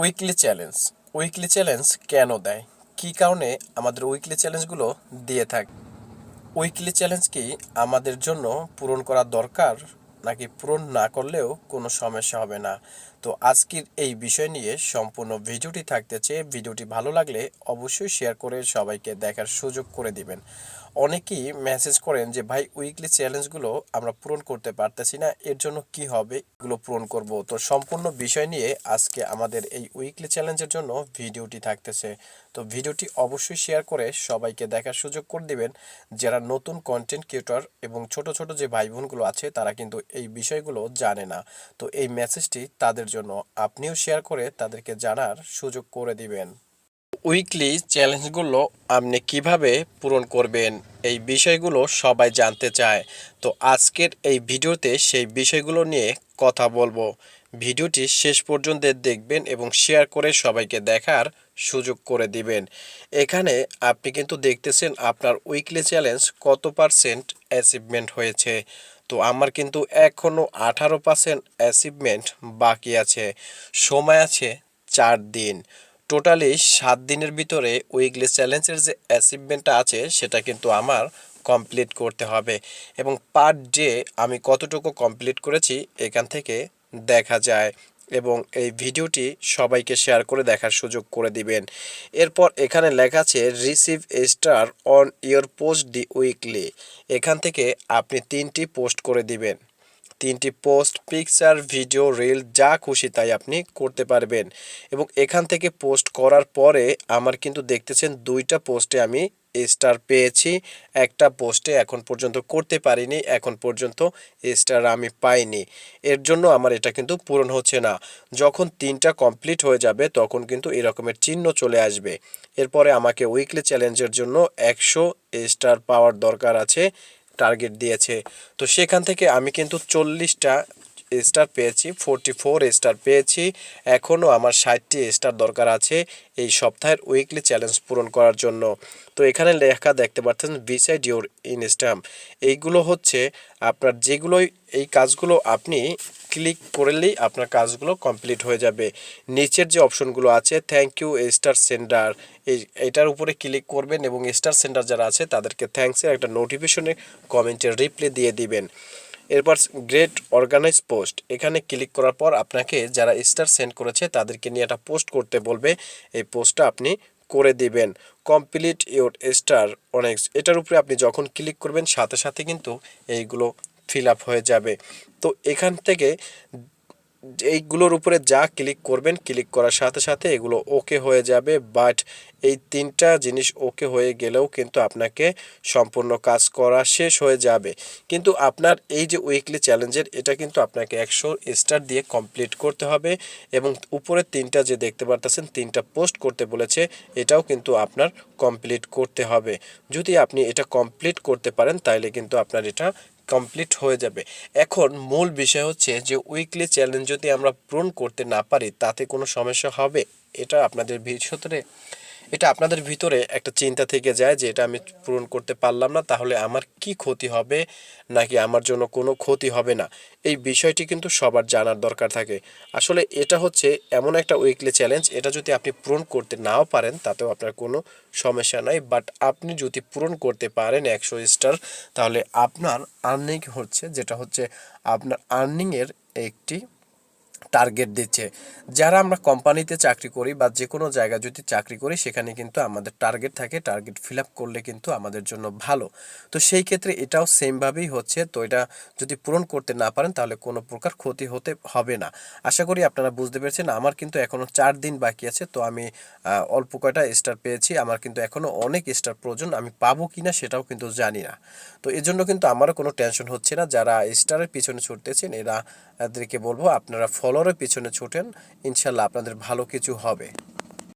Weekly challenge weekly challenge কেন দেয়? কী কারণে আমাদের উইকলি চ্যালেঞ্জগুলো দিয়ে থাকে? উইকলি চ্যালেঞ্জ কি আমাদের জন্য পূরণ করা দরকার নাকি পূরণ না করলেও কোনো সমস্যা হবে না? তো আজকের এই বিষয় নিয়ে সম্পূর্ণ ভিডিওটি থাকতেছে ভিডিওটি ভালো লাগলে অবশ্যই শেয়ার করে সবাইকে দেখার সুযোগ করে দিবেন। অনেকেই মেসেজ করেন যে, ভাই উইকলি চ্যালেঞ্জগুলো আমরা পূরণ করতে পারতেছি না, এর জন্য কি হবে? এগুলো পূরণ করব। তো সম্পূর্ণ বিষয় নিয়ে আজকে আমাদের এই উইকলি চ্যালেঞ্জের জন্য ভিডিওটি থাকতেছে। তো ভিডিওটি অবশ্যই শেয়ার করে সবাইকে দেখার সুযোগ করে দিবেন। যারা নতুন কন্টেন্ট ক্রিয়েটর এবং ছোট ছোট যে ভাই বোনগুলো আছে, তারা কিন্তু এই বিষয়গুলো জানে না। তো এই মেসেজটি তাদের জন্য আপনিও শেয়ার করে তাদেরকে জানার সুযোগ করে দিবেন। উইকলি চ্যালেঞ্জগুলো আপনি কীভাবে পূরণ করবেন? এই বিষয়গুলো সবাই জানতে চায়। তো আজকের এই ভিডিওতে সেই বিষয়গুলো নিয়ে কথা বলব। ভিডিওটি শেষ পর্যন্ত দেখবেন এবং শেয়ার করে সবাইকে দেখার সুযোগ করে দিবেন। এখানে আপনি কিন্তু দেখতেছেন আপনার উইকলি চ্যালেঞ্জ কত পারসেন্ট অ্যাচিভমেন্ট হয়েছে। তো আমার কিন্তু এখনও আঠারো পার্সেন্ট অ্যাচিভমেন্ট বাকি আছে। সময় আছে চার দিন। টোটালি সাত দিনের ভিতরে উইকলি চ্যালেঞ্জের যে অ্যাচিভমেন্টটা আছে, সেটা কিন্তু আমার কমপ্লিট করতে হবে। এবং পার ডে আমি কতটুকু কমপ্লিট করেছি, এখান থেকে দেখা যায়। এবং এই ভিডিওটি সবাইকে শেয়ার করে দেখার সুযোগ করে দিবেন। এরপর এখানে লেখা আছে receive star on your post the weekly এখান থেকে আপনি তিনটি পোস্ট করে দিবেন। তিনটি পোস্ট, পিকচার, ভিডিও, রিল, যা খুশি তাই আপনি করতে পারবেন। এবং এখান থেকে পোস্ট করার পরে আমার কিন্তু দেখতেছেন দুইটা পোস্টে আমি স্টার পেয়েছি। একটা পোস্টে এখন পর্যন্ত করতে পারিনি, এখন পর্যন্ত স্টার আমি পাইনি। এর জন্য আমার এটা কিন্তু পূরণ হচ্ছে না। যখন তিনটা কমপ্লিট হয়ে যাবে, তখন কিন্তু এরকমের চিহ্ন চলে আসবে। এরপরে আমাকে উইকলি চ্যালেঞ্জের জন্য একশো স্টার পাওয়ার দরকার আছে। টার্গেট দিয়েছে। তো সেখান থেকে আমি কিন্তু চল্লিশটা স্টার পেয়েছি ফোরটি ফোর স্টার পেয়েছি। এখনও আমার ষাটটি স্টার দরকার আছে এই সপ্তাহের উইকলি চ্যালেঞ্জ পূরণ করার জন্য। তো এখানে লেখা দেখতে পাচ্ছেন বিসাইড ইউর ইনস্টাম এইগুলো হচ্ছে আপনার যেগুলোই, এই কাজগুলো আপনি ক্লিক করলেই আপনার কাজগুলো কমপ্লিট হয়ে যাবে। নিচের যে অপশনগুলো আছে থ্যাংক ইউ স্টার সেন্ডার এটার উপরে ক্লিক করবেন এবং স্টার সেন্ডার যারা আছে, তাদেরকে থ্যাঙ্কসের একটা নোটিফিকেশনে কমেন্টের রিপ্লাই দিয়ে দিবেন। এরপর গ্রেট অর্গানাইজ পোস্ট এখানে ক্লিক করার পর আপনাকে যারা স্টার সেন্ড করেছে, তাদেরকে নিয়ে একটা পোস্ট করতে বলবে। এই পোস্টটা আপনি করে দিবেন। কমপ্লিট ইউর স্টার অনেক, এটার উপরে আপনি যখন ক্লিক করবেন, সাথে সাথে কিন্তু এইগুলো ফিল আপ হয়ে যাবে। তো এখান থেকে এইগুলোর উপরে যা ক্লিক করবেন ক্লিক করার সাথে সাথে এগুলো ওকে হয়ে যাবে। বাট এই তিনটা জিনিস ওকে হয়ে গেলেও কিন্তু আপনাকে সম্পূর্ণ কাজ করা শেষ হয়ে যাবে। কিন্তু আপনার এই যে উইকলি চ্যালেঞ্জের এটা কিন্তু আপনাকে একশো স্টার দিয়ে কমপ্লিট করতে হবে এবং উপরে তিনটা যে দেখতে পারতেছেন, তিনটা পোস্ট করতে বলেছে, এটাও কিন্তু আপনার কমপ্লিট করতে হবে। যদি আপনি এটা কমপ্লিট করতে পারেন তাহলে কিন্তু আপনার এটা কমপ্লিট হয়ে যাবে। এখন মূল বিষয় হচ্ছে যে উইকলি চ্যালেঞ্জ যদি আমরা পূরণ করতে না পারি, তাতে কোনো সমস্যা হবে? এটা আপনাদের ভিতরে এটা আপনাদের ভিতরে একটা চিন্তা থেকে যায় যে এটা আমি পূরণ করতে পারলাম না, তাহলে আমার কি ক্ষতি হবে? নাকি আমার জন্য কোনো ক্ষতি হবে না? এই বিষয়টি কিন্তু সবার জানার দরকার থাকে। আসলে এটা হচ্ছে এমন একটা উইকলি চ্যালেঞ্জ এটা যদি আপনি পূরণ করতে নাও পারেন, তাতেও আপনার কোনো সমস্যা নাই। বাট আপনি যদি পূরণ করতে পারেন একশো স্টার তাহলে আপনার আর্নিং হচ্ছে, যেটা হচ্ছে আপনার আর্নিংয়ের একটি টার্গেট দিচ্ছে। যারা আমরা কোম্পানিতে চাকরি করি বা যে কোনো জায়গায় যদি চাকরি করি, সেখানে কিন্তু আমাদের টার্গেট থাকে। টার্গেট ফিল আপ করলে কিন্তু আমাদের জন্য ভালো। তো সেই ক্ষেত্রে এটাও সেমভাবেই হচ্ছে। তো এটা যদি পূরণ করতে না পারেন, তাহলে কোনো প্রকার ক্ষতি হতে হবে না। আশা করি আপনারা বুঝতে পেরেছেন। আমার কিন্তু এখনও চার দিন বাকি আছে। তো আমি অল্প কয়টা স্টার পেয়েছি। আমার কিন্তু এখনও অনেক স্টার প্রয়োজন। আমি পাবো কি না সেটাও কিন্তু জানি না। তো এর জন্য কিন্তু আমারও কোনো টেনশন হচ্ছে না। যারা স্টারের পিছনে ছুটতেছেন, এরা, এদেরকে বলব, আপনারা ফলোয়ারের পিছনে ছুটেন। ইনশাল্লাহ আপনাদের ভালো কিছু হবে।